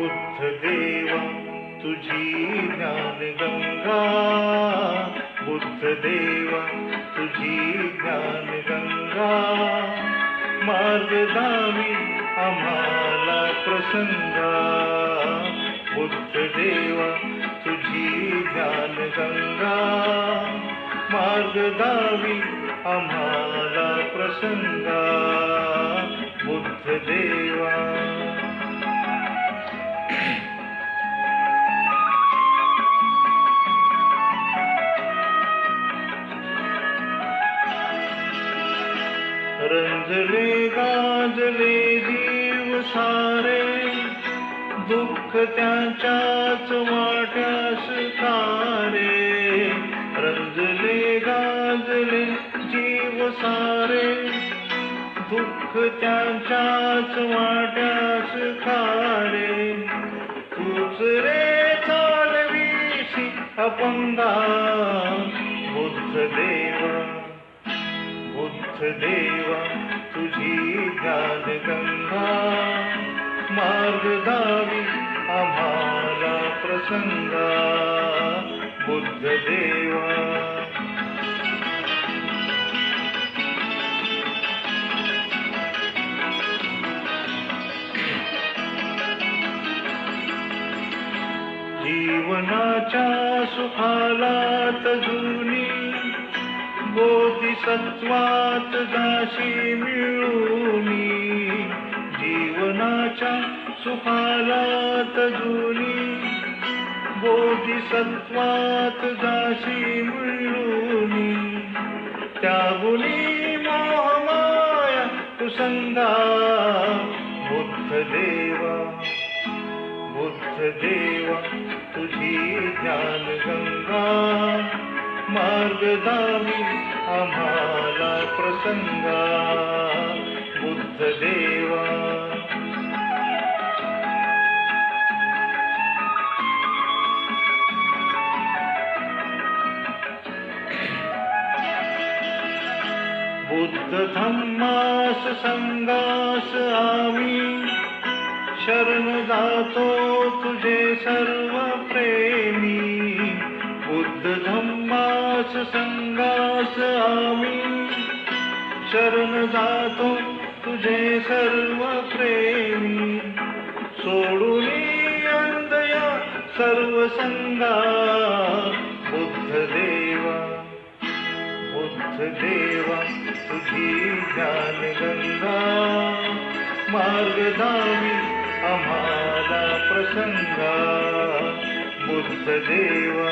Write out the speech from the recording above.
बुद्ध देवा तुझी ज्ञान गंगा. बुद्ध देवा तुझी ज्ञान गंगा. मार्गदावी आम्हाला प्रसंगा. बुद्ध देवा तुझी ज्ञान गंगा. मार्गदावी आम्हाला प्रसंगा. बुद्ध देवा. रंजले गाजले जीव सारे दुःख त्याच्याच वाट्यास कारे. रंजले गाजले जीव सारे दुःख त्यांच्याच वाट्यास खारे तूच रे चालवीशी अपंगा बुद्ध देवा देवा तुझी ज्ञान गंगा. मार्ग दावी आम्हाला प्रसंगा. बुद्ध देवा. जीवनाच्या सुखाला तजुनी बोधिसत्वात दाशी मिळूनी जीवनाच्या सुखालात जुनी. बोधिसत्वात दाशी मिळूनी त्यागुनी मोहमाया कुसंगा बुद्ध देवा बुद्ध देवा तुझी ज्ञान मार्गदामी आम्हाला प्रसंगा बुद्ध देवा. बुद्ध धम्मास संगास आम्ही शरण जातो तुझे सर्व धम्मास संगास आम्ही शरण जातो तुझे सर्व प्रेमी सोडून अंधया सर्व संगा। बुद्ध देवा बुद्ध देवा तुझी ज्ञान गंगा मार्गदावी आम्हाला प्रसंगा। बुद्ध देवा